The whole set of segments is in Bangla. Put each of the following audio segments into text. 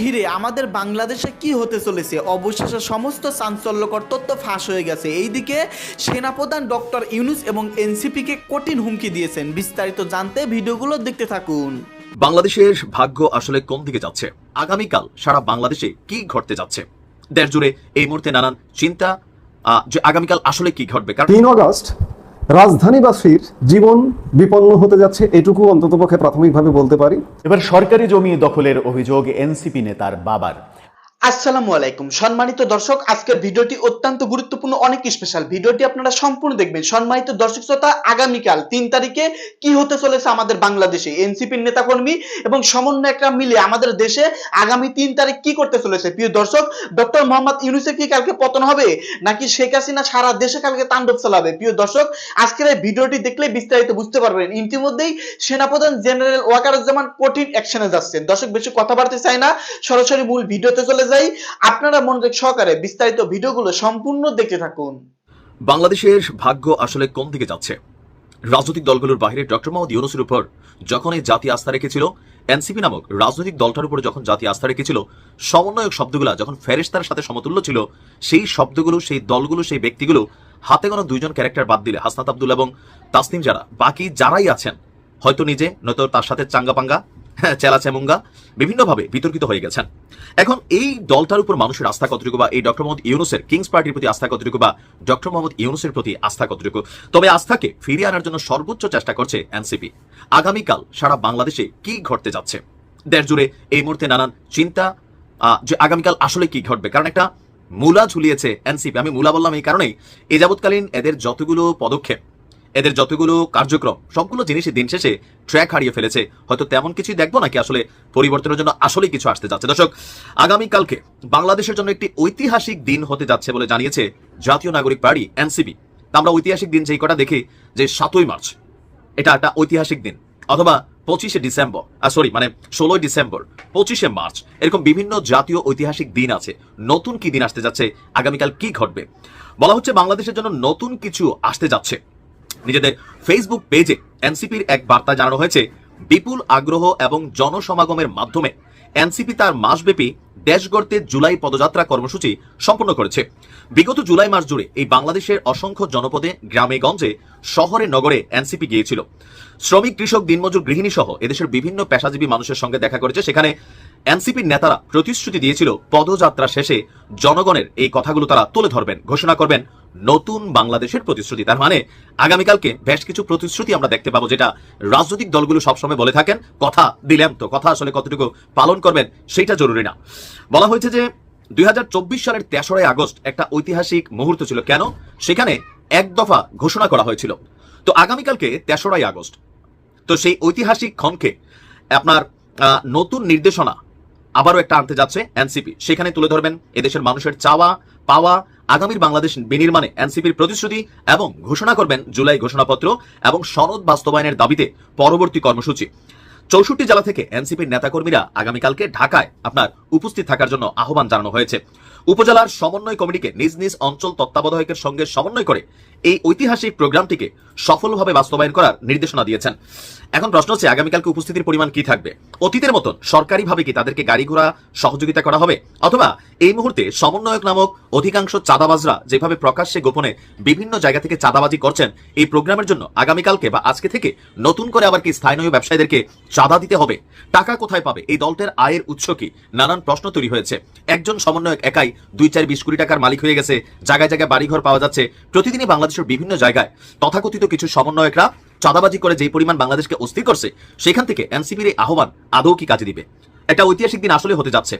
ঘিরে আমাদের বাংলাদেশে কি হতে চলেছে? অবশেষে সমস্ত চাঞ্চল্যকর তথ্য ফাঁস হয়ে গেছে। এইদিকে সেনাপ্রধান ডক্টর ইউনুস এবং এনসিপিকে কঠিন হুমকি দিয়েছেন। বিস্তারিত জানতে ভিডিওগুলো দেখতে থাকুন। বাংলাদেশের ভাগ্য আসলে কোন দিকে যাচ্ছে? আগামীকাল সারা বাংলাদেশে কি ঘটতে যাচ্ছে? দেশ জুড়ে এই মুহূর্তে নানান চিন্তা যে আগামীকাল আসলে কি ঘটবে? কারণ তিন অগস্ট রাজধানীবাসীর জীবন বিপন্ন হতে যাচ্ছে, এটুকু অন্ততপক্ষে প্রাথমিকভাবে বলতে পারি। এবার সরকারি জমি দখলের অভিযোগ এনসিপি নেতার বাবার। আসসালামু আলাইকুম। সম্মানিত দর্শক, আজকের ভিডিওটি অত্যন্ত গুরুত্বপূর্ণ, অনেক স্পেশাল ভিডিওটি আপনারা সম্পূর্ণ দেখবেন। সম্মানিত দর্শক শ্রোতা, আগামীকাল তিন তারিখে কি হতে চলেছে আমাদের বাংলাদেশে? এনসিপির নেতাকর্মী এবং সমন্বয়করা মিলে আমাদের দেশে আগামী তিন তারিখ কি করতে চলেছে? প্রিয় দর্শক, ডক্টর মোহাম্মদ ইউনুসের কি কালকে পতন হবে? নাকি শেখ হাসিনা সারা দেশে কালকে তাণ্ডব চালাবে? প্রিয় দর্শক, আজকের এই ভিডিওটি দেখলে বিস্তারিত বুঝতে পারবেন। ইতিমধ্যেই সেনাপ্রধান জেনারেল ওয়াকারুজ্জামান কঠিন অ্যাকশনে যাচ্ছেন। দর্শক, বেশি কথা বাড়তে চাই না। সরাসরি মূল ভিডিওতে চলে যাই আপনারা মনোযোগ সহকারে বিস্তারিত ভিডিওগুলো সম্পূর্ণ দেখতে থাকুন। বাংলাদেশের ভাগ্য আসলে কোন দিকে যাচ্ছে? রাজনৈতিক দলগুলোর বাইরে ডক্টর মোহাম্মদ ইউনুসের উপর যখন এই জাতি আস্থা রেখেছিল এনসিপি নামক রাজনৈতিক দলটার উপরে যখন জাতি আস্থা রেখেছিল সমন্বয়ক শব্দগুলা যখন ফেরেস্তার সাথে সমতুল্য ছিল সেই শব্দগুলো সেই দলগুলো সেই ব্যক্তিগুলো হাতে গোনা দুইজন ক্যারেক্টার বাদ দিলে হাসনাত আব্দুল এবং তাসনিম যারা বাকি যারাই আছেন হয়তো নিজে নয়তো তার সাথে চাঙ্গাপাঙ্গা হ্যাঁ, চেলা চেমুঙ্গা বিভিন্নভাবে বিতর্কিত হয়ে গেছেন। এখন এই দলটার উপর মানুষের আস্থা কতটুকু বা এই ডক্টর মোহাম্মদ ইউনুসের কিংস পার্টির প্রতি আস্থা কতটুকু বা ডক্টর মোহাম্মদ ইউনুসের প্রতি আস্থা কতটুকু? তবে আস্থাকে ফিরিয়ে আনার জন্য সর্বোচ্চ চেষ্টা করছে এনসিপি। আগামীকাল সারা বাংলাদেশে কি ঘটতে যাচ্ছে? দেশ জুড়ে এই মুহূর্তে নানান চিন্তা যে আগামীকাল আসলে কি ঘটবে? কারণ একটা মূলা ঝুলিয়েছে এনসিপি। আমি মূলা বললাম এই কারণেই। এ যাবৎকালীন এদের যতগুলো পদক্ষেপ এদের যতগুলো কার্যক্রম সবগুলো জিনিসই দিন শেষে ট্র্যাক হারিয়ে ফেলেছে। হয়তো তেমন কিছুই দেখব নাকি আসলে পরিবর্তনের জন্য আসলেই কিছু আসতে যাচ্ছে। দর্শক আগামীকালকে বাংলাদেশের জন্য একটি ঐতিহাসিক দিন হতে যাচ্ছে বলে জানিয়েছে জাতীয় নাগরিক পার্টি, এনসিপি। আমরা ঐতিহাসিক দিন যেই কটা দেখি, যে সাতই মার্চ, এটা একটা ঐতিহাসিক দিন। অথবা পঁচিশে ডিসেম্বর সরি মানে ষোলোই ডিসেম্বর, পঁচিশে মার্চ, এরকম বিভিন্ন জাতীয় ঐতিহাসিক দিন আছে। নতুন কি দিন আসতে যাচ্ছে, আগামীকাল কি ঘটবে? বলা হচ্ছে বাংলাদেশের জন্য নতুন কিছু আসতে যাচ্ছে। নিজেদের ফেসবুক পেজে এনসিপির এক বার্তা জানানো হয়েছে, বিপুল আগ্রহ এবং জনসমাগমের মাধ্যমে এনসিপি তার মাসব্যাপী দেশ গড়তে জুলাই পদযাত্রা কর্মসূচি সম্পন্ন করেছে। বিগত জুলাই মাস জুড়ে এই বাংলাদেশের অসংখ্য জনপদে, গ্রামে, গঞ্জে, শহরে, নগরে এনসিপি গিয়েছিল। শ্রমিক, কৃষক, দিনমজুর, গৃহিণী সহ এদেশের বিভিন্ন পেশাজীবী মানুষের সঙ্গে দেখা করেছে। সেখানে এনসিপির নেতারা প্রতিশ্রুতি দিয়েছিল, পদযাত্রা শেষে জনগণের এই কথাগুলো তারা তুলে ধরবেন। ঘোষণা করবেন নতুন বাংলাদেশের প্রতিশ্রুতি। তার মানে আগামীকালকে বেশ কিছু প্রতিশ্রুতি আমরা দেখতে পাবো, যেটা রাজনৈতিক দলগুলো সবসময় বলে থাকেন, কথা দিলাম তো, কথা আসলে কতটুকু পালন করবেন সেটা জরুরি না। বলা হয়েছে যে, দুই হাজার চব্বিশ সালের তেসরাই আগস্ট একটা ঐতিহাসিক মুহূর্ত ছিল। কেন? সেখানে এক দফা ঘোষণা করা হয়েছিল। তো আগামীকালকে তেসরাই আগস্ট। তো সেই ঐতিহাসিক ক্ষণকে আপনার নতুন নির্দেশনা আবারও একটা আনতে যাচ্ছে এনসিপি। সেখানে তুলে ধরবেন এদেশের মানুষের চাওয়া, পাওয়া, আগামীর বাংলাদেশ বিনির্মাণে এনসিপির প্রতিশ্রুতি এবং ঘোষণা করবেন জুলাই ঘোষণাপত্র এবং সনদ বাস্তবায়নের দাবিতে পরবর্তী কর্মসূচি। চৌষট্টি জেলা থেকে এনসিপির নেতাকর্মীরা আগামীকালকে ঢাকায় আপনার উপস্থিত থাকার জন্য আহ্বান জানানো হয়েছে। উপজেলার সমন্বয় কমিটিকে নিজ নিজ অঞ্চল তত্ত্বাবধায়কের সঙ্গে সমন্বয় করে এই ঐতিহাসিক প্রোগ্রামটিকে সফলভাবে বাস্তবায়ন করার নির্দেশনা দিয়েছেন। এখন প্রশ্ন হচ্ছে, আগামীকালকে উপস্থিতির পরিমাণ কি থাকবে? অতীতের মতন সরকারিভাবে কি তাদেরকে গাড়ি ঘোড়া সহযোগিতা করা হবে? অথবা এই মুহূর্তে সমন্বয়ক নামক অধিকাংশ চাঁদাবাজরা যেভাবে প্রকাশ্যে গোপনে বিভিন্ন জায়গা থেকে চাঁদাবাজি করছেন, এই প্রোগ্রামের জন্য আগামীকালকে বা আজকে থেকে নতুন করে আবার কি স্থানীয় ব্যবসায়ীদেরকে চাঁদা দিতে হবে? টাকা কোথায় পাবে? এই দলটির আয়ের উৎস কি? নানান প্রশ্ন তৈরি হয়েছে। একজন সমন্বয়ক একাই দুই চার বিশ কোটি টাকার মালিক হয়ে গেছে, জায়গায় জায়গায় বাড়িঘর পাওয়া যাচ্ছে। প্রতিদিনই বাংলাদেশের বিভিন্ন জায়গায় তথাকথিত কিছু সমন্বয়করা চাঁদাবাজি করে যে পরিমাণ বাংলাদেশকে অস্থির করছে, সেখান থেকে এনসিপির এই আহ্বান আদৌ কি কাজে দিবে? একটা ঐতিহাসিক দিন আসলে হতে যাচ্ছে।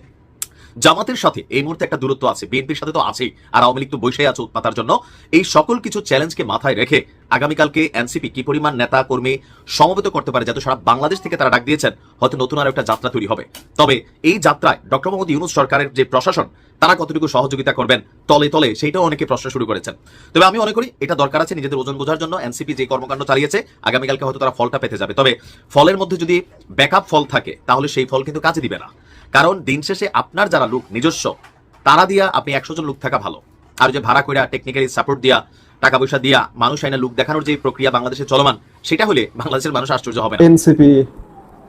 জামাতের সাথে এই মুহূর্তে একটা দূরত্ব আছে, বিএনপির সাথে তো আছেই, আর আওয়ামী লীগ তো বসে আছে উৎপাতার জন্য। এই সকল কিছু চ্যালেঞ্জকে মাথায় রেখে আগামীকালকে এনসিপি কি পরিমাণ নেতা, কর্মী সমবেত করতে পারে, যাতে সারা বাংলাদেশ থেকে তারা ডাক দিয়েছেন, হয়তো নতুন আর একটা যাত্রা তৈরি হবে। তবে এই যাত্রায় ডক্টর মোহাম্মদ ইউনুস সরকারের যে প্রশাসন, তারা কতটুকু সহযোগিতা করবেন তলে তলে, সেইটাও অনেকে প্রশ্ন শুরু করেছেন। তবে আমি মনে করি এটা দরকার আছে নিজেদের ওজন বোঝার জন্য, এনসিপি যে কর্মকাণ্ড চালিয়েছে, আগামীকালকে হয়তো তারা ফলটা পেতে যাবে। তবে ফলের মধ্যে যদি ব্যাকআপ ফল থাকে, তাহলে সেই ফল কিন্তু কাজে দিবে না। কারণ দিন শেষে আপনার যারা লোক নিজস্ব, তারা দিয়া আপনি একশো জন লোক থাকা ভালো। আর যে ভাড়া কইরা টেকনিক্যালি সাপোর্ট দিয়া, টাকা পয়সা দিয়া মানুষ আইনা লোক দেখানোর যে প্রক্রিয়া বাংলাদেশে চলমান, সেটা হলে বাংলাদেশের মানুষ আশ্চর্য হবে এনসিপি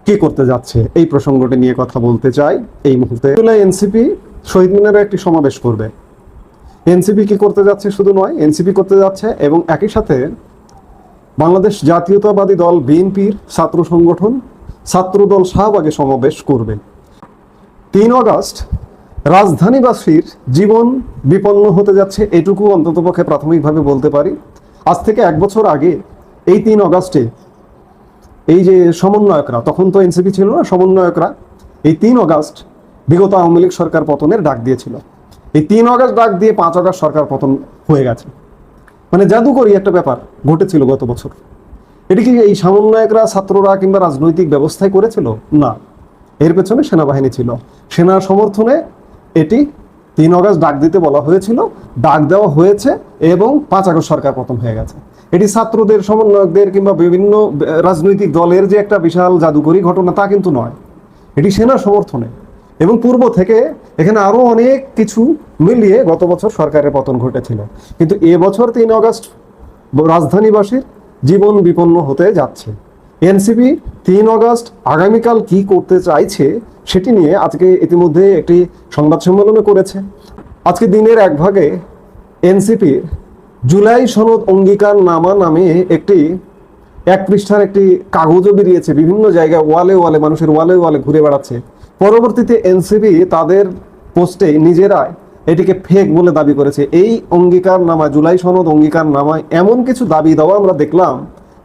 কি করতে যাচ্ছে? এই প্রসঙ্গটি নিয়ে কথা বলতে চাই এই মুহূর্তে। এনসিপি শহীদ মিনারে একটি সমাবেশ করবে। এনসিপি কি করতে যাচ্ছে শুধু নয়, এনসিপি করতে যাচ্ছে এবং একই সাথে বাংলাদেশ জাতীয়তাবাদী দল, বিএনপির ছাত্র সংগঠন, ছাত্রদল শাহবাগে সমাবেশ করবে। তিন অগস্ট রাজধানীবাসীর জীবন বিপন্ন হতে যাচ্ছে এটুকু অন্ততপক্ষে প্রাথমিকভাবে বলতে পারি। আজ থেকে এক বছর আগে এই তিন অগস্টে এই যে সমন্বয়করা, তখন তো এনসিপি ছিল না, সমন্বয়করা এই তিন অগস্ট বিগত আওয়ামী লীগ সরকার পতনের ডাক দিয়েছিল। এই তিন অগস্ট ডাক দিয়ে পাঁচ অগস্ট সরকার পতন হয়ে গেছে। মানে জাদুকরি একটা ব্যাপার ঘটেছিল গত বছর। এটি কি এই সমন্বয়করা, ছাত্ররা কিংবা রাজনৈতিক ব্যবস্থায় করেছিল? না। এর পেছনে সেনাবাহিনী ছিল। সেনার সমর্থনে এটি তিন অগস্ট ডাক দিতে বলা হয়েছিল। ডাক দেওয়া হয়েছে এবং পাঁচ আগস্ট সরকার পতন হয়ে গেছে। এটি ছাত্রদের, সমন্বয়কদের কিংবা বিভিন্ন রাজনৈতিক দলের যে একটা বিশাল জাদুকরী ঘটনা তা কিন্তু নয়। এটি সেনা সমর্থনে এবং পূর্ব থেকে এখানে আরও অনেক কিছু মিলিয়ে গত বছর সরকারের পতন ঘটেছিল। কিন্তু এবছর তিন অগস্ট রাজধানীবাসীর জীবন বিপন্ন হতে যাচ্ছে। এনসিপি তিন অগস্ট আগামীকাল কি করতে চাইছে সেটি নিয়ে আজকে ইতিমধ্যে একটি সংবাদ সম্মেলনে করেছে। আজকে দিনের এক ভাগে এনসিপির জুলাই সনদ অঙ্গীকার নামা নামে একটি এক পৃষ্ঠার একটি কাগজও বেরিয়েছে, বিভিন্ন জায়গায় ওয়ালে ওয়ালে, মানুষের ওয়ালে ওয়ালে ঘুরে বেড়াচ্ছে। পরবর্তীতে এনসিপি তাদের পোস্টে নিজেরাই এটিকে ফেক বলে দাবি করেছে। এই অঙ্গীকার নামা জুলাই সনদ অঙ্গীকার নামায় এমন কিছু দাবি দেওয়া আমরা দেখলাম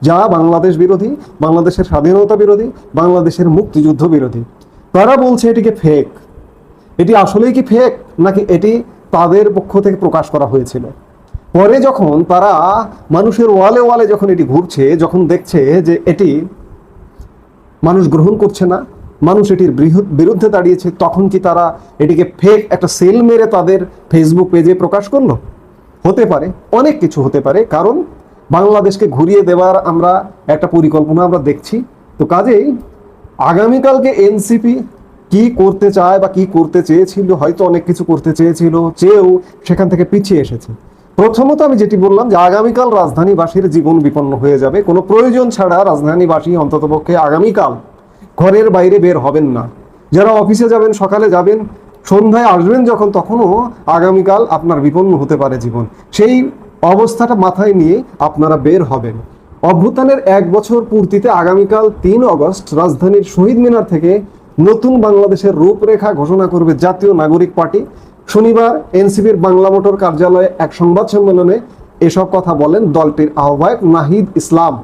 যা বাংলাদেশ বিরোধী, বাংলাদেশের স্বাধীনতা বিরোধী, বাংলাদেশের মুক্তিযুদ্ধ বিরোধী। তারা বলছে এটিকে ফেক এটি আসলেই কি ফেক নাকি এটি তাদের পক্ষ থেকে প্রকাশ করা হয়েছিল? পরে যখন তারা মানুষের ওয়ালে ওয়ালে যখন এটি ঘুরছে, যখন দেখছে যে এটি মানুষ গ্রহণ করছে না, মানুষ এটির বিরুদ্ধে দাঁড়িয়েছে, তখন কি তারা এটিকে ফেক একটা সেল মেরে তাদের ফেসবুক পেজে প্রকাশ করল? হতে পারে, অনেক কিছু হতে পারে, কারণ বাংলাদেশকে ঘুরিয়ে দেওয়ার আমরা একটা পরিকল্পনা আমরা দেখছি। তো কাজেই আগামীকালকে এনসিপি কি করতে চায় বা কি করতে চেয়েছিল, হয়তো অনেক কিছু করতে চেয়েছিল, চেয়েও সেখান থেকে পিছিয়ে এসেছে। প্রথমত আমি যেটি বললাম যে আগামীকাল রাজধানীবাসীর জীবন বিপন্ন হয়ে যাবে। কোনো প্রয়োজন ছাড়া রাজধানীবাসী অন্ততপক্ষে আগামীকাল ঘরের বাইরে বের হবেন না। যারা অফিসে যাবেন, সকালে যাবেন, সন্ধ্যায় আসবেন, যখন তখনও আগামীকাল আপনার বিপন্ন হতে পারে জীবন। সেই অবস্থাটা মাথায় নিয়ে আপনারা বের হবেন। অভ্যুত্থানের এক বছর পূর্তিতে আগামীকাল তিন অগস্ট রাজধানীর শহীদ মিনার থেকে নতুন বাংলাদেশের রূপরেখা ঘোষণা করবে জাতীয় নাগরিক পার্টি। শনিবার এনসিপির বাংলা মোটর কার্যালয়ে এক সংবাদ সম্মেলনে এসব কথা বলেন দলটির আহ্বায়ক নাহিদ ইসলাম।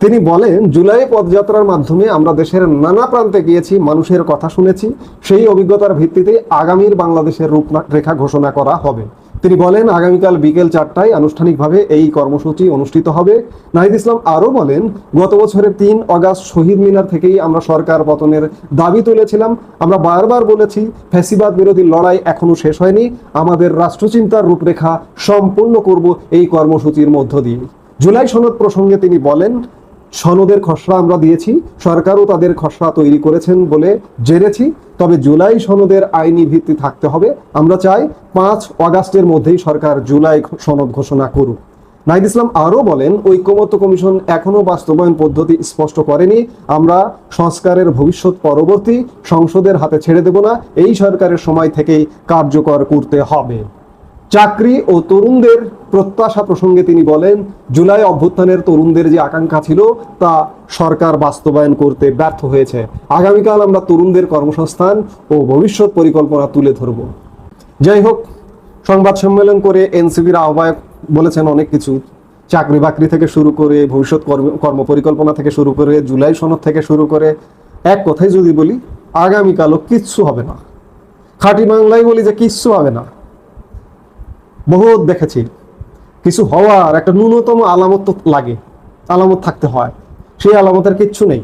তিনি বলেন, জুলাই পদযাত্রার মাধ্যমে আমরা দেশের নানা প্রান্তে গিয়েছি, মানুষের কথা শুনেছি। সেই অভিজ্ঞতার ভিত্তিতে আগামীর বাংলাদেশের রূপরেখা ঘোষণা করা হবে। তিনি বলেন, আগামীকাল বিকেল চারটায় আনুষ্ঠানিকভাবে এই কর্মসূচি অনুষ্ঠিত হবে। নাহিদ ইসলাম আরও বলেন, গত বছরের তিন অগাস্ট শহীদ মিনার থেকেই আমরা সরকার পতনের দাবি তুলেছিলাম। আমরা বারবার বলেছি, ফ্যাসিবাদ বিরোধী লড়াই এখনও শেষ হয়নি। আমাদের রাষ্ট্রচিন্তার রূপরেখা সম্পূর্ণ করব এই কর্মসূচির মধ্য দিয়ে। জুলাই সনদ প্রসঙ্গে তিনি বলেন সনদের খসড়া আমরা দিয়েছি, সরকারও তাদের খসড়া তৈরি করেছেন বলে জেনেছি, তবে জুলাই সনদের আইনি ভিত্তি থাকতে হবে। আমরা চাই পাঁচ অগাস্টের মধ্যেই সরকার জুলাই সনদ ঘোষণা করুক। নাইদ ইসলাম আরও বলেন, ঐক্যমত্য কমিশন এখনও বাস্তবায়ন পদ্ধতি স্পষ্ট করেনি। আমরা সংস্কারের ভবিষ্যৎ পরবর্তী সংসদের হাতে ছেড়ে দেব না। এই সরকারের সময় থেকেই কার্যকর করতে হবে। চাকরি ও তরুণদের প্রত্যাশা প্রসঙ্গে তিনি বলেন, জুলাই অভ্যুত্থানের তরুণদের যে আকাঙ্ক্ষা ছিল তা সরকার বাস্তবায়ন করতে ব্যর্থ হয়েছে। আগামীকাল আমরা তরুণদের কর্মসংস্থান ও ভবিষ্যৎ পরিকল্পনা তুলে ধরব। যাই হোক, সংবাদ সম্মেলন করে এনসিবির আহ্বায়ক বলেছেন অনেক কিছু। চাকরি বাকরি থেকে শুরু করে ভবিষ্যৎ কর্ম পরিকল্পনা থেকে শুরু করে, জুলাই সনদ থেকে শুরু করে, এক কথাই যদি বলি, আগামীকালও কিচ্ছু হবে না। খাঁটি বাংলায় বলি যে কিচ্ছু হবে না। বহুত দেখেছি। কিছু হওয়ার একটা ন্যূনতম আলামত তো লাগে, আলামত থাকতে হয়। সেই আলামতের কিচ্ছু নেই।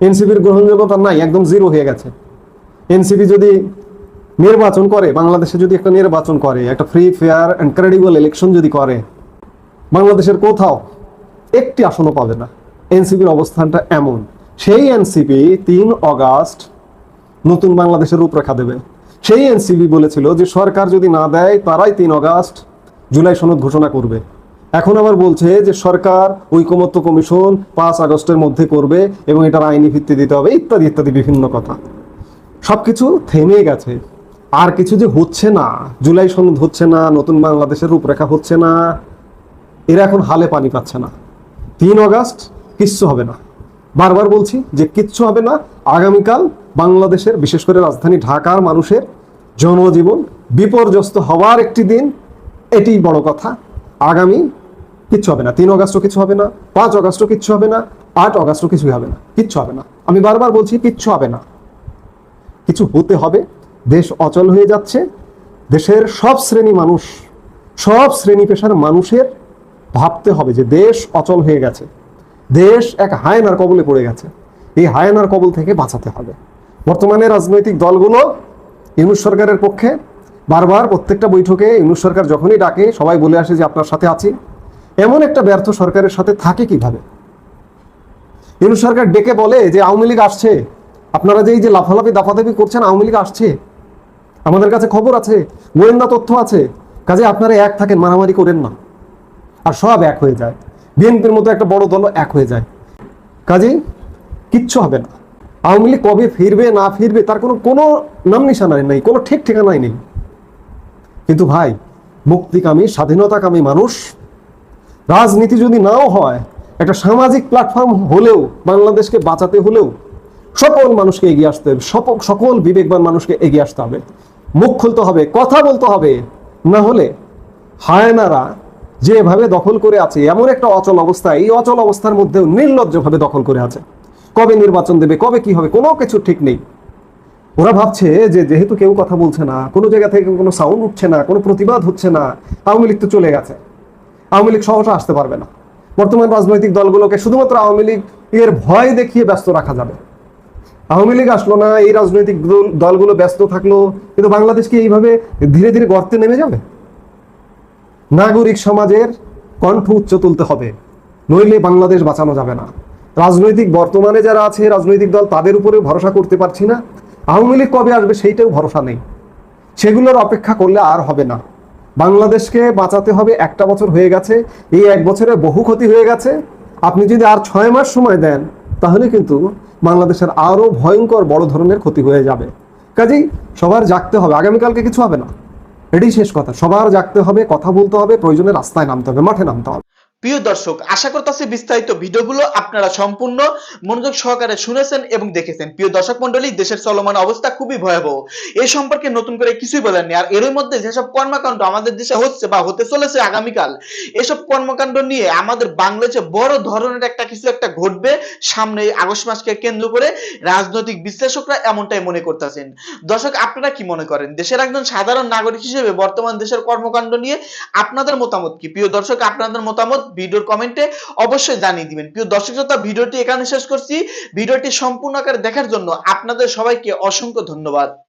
এনসিপির গ্রহণযোগ্যতা নাই, একদম জিরো হয়ে গেছে। এনসিপি যদি নির্বাচন করে, বাংলাদেশে যদি একটা নির্বাচন করে, একটা free fair and credible election যদি করে, বাংলাদেশের কোথাও একটি আসনও পাবে না। এনসিপির অবস্থানটা এমন। সেই এনসিপি তিন অগাস্ট নতুন বাংলাদেশের রূপরেখা দেবে। সেই এনসিবি বলেছিল যে সরকার যদি না দেয়, তারাই তিন অগাস্ট জুলাই সনদ ঘোষণা করবে। এখন আবার বলছে যে সরকার, ঐকমত্য কমিশন পাঁচ আগস্টের মধ্যে করবে এবং এটার আইনি ভিত্তি দিতে হবে, ইত্যাদি ইত্যাদি বিভিন্ন কথা। সবকিছু থেমে গেছে। আর কিছু যে হচ্ছে না, জুলাই সনদ হচ্ছে না, নতুন বাংলাদেশের রূপরেখা হচ্ছে না, এরা এখন হালে পানি পাচ্ছে না। তিন অগাস্ট কিচ্ছু হবে না। বারবার বলছি যে কিচ্ছু হবে না। আগামীকাল বাংলাদেশের, বিশেষ করে রাজধানী ঢাকার মানুষের জনজীবন বিপর্যস্ত হওয়ার একটি দিন, এটি বড় কথা। আগামী কিচ্ছু হবে না। তিন অগাস্টও কিছু হবে না, পাঁচ অগাস্টও কিচ্ছু হবে না, আট অগাস্টও কিছুই হবে না, কিচ্ছু হবে না। আমি বারবার বলছি, কিচ্ছু হবে না। কিছু হতে হবে। দেশ অচল হয়ে যাচ্ছে। দেশের সব শ্রেণি মানুষ, সব শ্রেণি পেশার মানুষের ভাবতে হবে যে দেশ অচল হয়ে গেছে। দেশ এক হায়নার কবলে পড়ে গেছে। এই হায়নার কবল থেকে বাঁচাতে হবে। বর্তমানে রাজনৈতিক দলগুলো ইউনুস সরকারের পক্ষে বারবার প্রত্যেকটা বৈঠকে ইউনুস সরকার যখনই ডাকে, সবাই বলে আসে যে আপনার সাথে আছি। এমন একটা ব্যর্থ সরকারের সাথে থাকে কীভাবে? ইউনুস সরকার ডেকে বলে যে আওয়ামী লীগ আসছে। আপনারা যে এই যে লাফালাফি, দাফাদাফি করছেন, আওয়ামী লীগ আসছে। আমাদের কাছে খবর আছে, গোয়েন্দা তথ্য আছে। কাজে আপনারা এক থাকেন, মারামারি করেন না। আর সব এক হয়ে যায়। বিএনপির মতো একটা বড় দল এক হয়ে যায়। কাজেই কিচ্ছু হবে না। আওয়ামী লীগ কবে ফিরবে, না ফিরবে, তার কোনো কোনো নাম নিশানা নেই, কোনো ঠিক ঠিকানাই নেই। কিন্তু ভাই, মুক্তিকামী, স্বাধীনতাকামী মানুষ, রাজনীতি যদি নাও হয়, একটা সামাজিক প্ল্যাটফর্ম হলেও, বাংলাদেশকে বাঁচাতে হলেও, সকল মানুষকে এগিয়ে আসতে হবে সকল বিবেকবান মানুষকে এগিয়ে আসতে হবে। মুখ খুলতে হবে, কথা বলতে হবে, না হলে হায়নারা যেভাবে দখল করে আছে, এমন একটা অচল অবস্থা, এই অচল অবস্থার মধ্যেও নির্লজ্জভাবে দখল করে আছে। কবে নির্বাচন দেবে, কবে কি হবে, কোনো কিছু ঠিক নেই। ওরা ভাবছে যে যেহেতু কেউ কথা বলছে না, কোনো জায়গা থেকে কোনো সাউন্ড উঠছে না, কোনো প্রতিবাদ হচ্ছে না, আওয়ামী লীগ তো চলে গেছে। আওয়ামী লীগ সহসা আসতে পারবে না। বর্তমান রাজনৈতিক দলগুলোকে শুধুমাত্র আওয়ামী লীগ এর ভয় দেখিয়ে ব্যস্ত রাখা যাবে। আওয়ামী লীগ আসলো না, এই রাজনৈতিক দল- দলগুলো ব্যস্ত থাকল, কিন্তু বাংলাদেশ কি এইভাবে ধীরে ধীরে গর্তে নেমে যাবে? নাগরিক সমাজের কণ্ঠ উচ্চ তুলতে হবে, নইলে বাংলাদেশ বাঁচানো যাবে না। রাজনৈতিক বর্তমানে যারা আছে, রাজনৈতিক দল তাদের উপরে ভরসা করতে পারছি না। আওয়ামী লীগ কবে আসবে সেইটাও ভরসা নেই। সেগুলোর অপেক্ষা করলে আর হবে না। বাংলাদেশকে বাঁচাতে হবে একটা বছর হয়ে গেছে, এই এক বছরে বহু ক্ষতি হয়ে গেছে। আপনি যদি আর ছয় মাস সময় দেন, তাহলে কিন্তু বাংলাদেশের আরও ভয়ঙ্কর বড় ধরনের ক্ষতি হয়ে যাবে। কাজেই সবার জাগতে হবে, আগামীকালকে কিছু হবে না। এটাই শেষ কথা। সবার জাগতে হবে, কথা বলতে হবে, প্রয়োজনে রাস্তায় নামতে হবে, মাঠে নামতে হবে। প্রিয় দর্শক, আশা করতেছি বিস্তারিত ভিডিওগুলো আপনারা সম্পূর্ণ মনোযোগ সহকারে শুনেছেন এবং দেখেছেন। প্রিয় দর্শক মন্ডলী দেশের চলমান অবস্থা খুবই ভয়াবহ। এই সম্পর্কে নতুন করে কিছুই বলেননি। আর এর মধ্যে যেসব কর্মকাণ্ড আমাদের দেশে হচ্ছে বা হতে চলেছে আগামীকাল, এসব কর্মকাণ্ড নিয়ে আমাদের বাংলাদেশে বড় ধরনের একটা কিছু একটা ঘটবে সামনে আগস্ট মাসকে কেন্দ্র করে রাজনৈতিক বিশ্লেষকরা এমনটাই মনে করতেছেন। দর্শক, আপনারা কি মনে করেন? দেশের একজন সাধারণ নাগরিক হিসেবে বর্তমান দেশের কর্মকাণ্ড নিয়ে আপনাদের মতামত কি? প্রিয় দর্শক, আপনাদের মতামত ভিডিওর কমেন্টে অবশ্যই জানিয়ে দিবেন। প্রিয় দর্শক শ্রোতা, ভিডিওটি এখানে শেষ করছি। ভিডিওটি সম্পূর্ণ আকারে দেখার জন্য আপনাদের সবাইকে অসংখ্য ধন্যবাদ।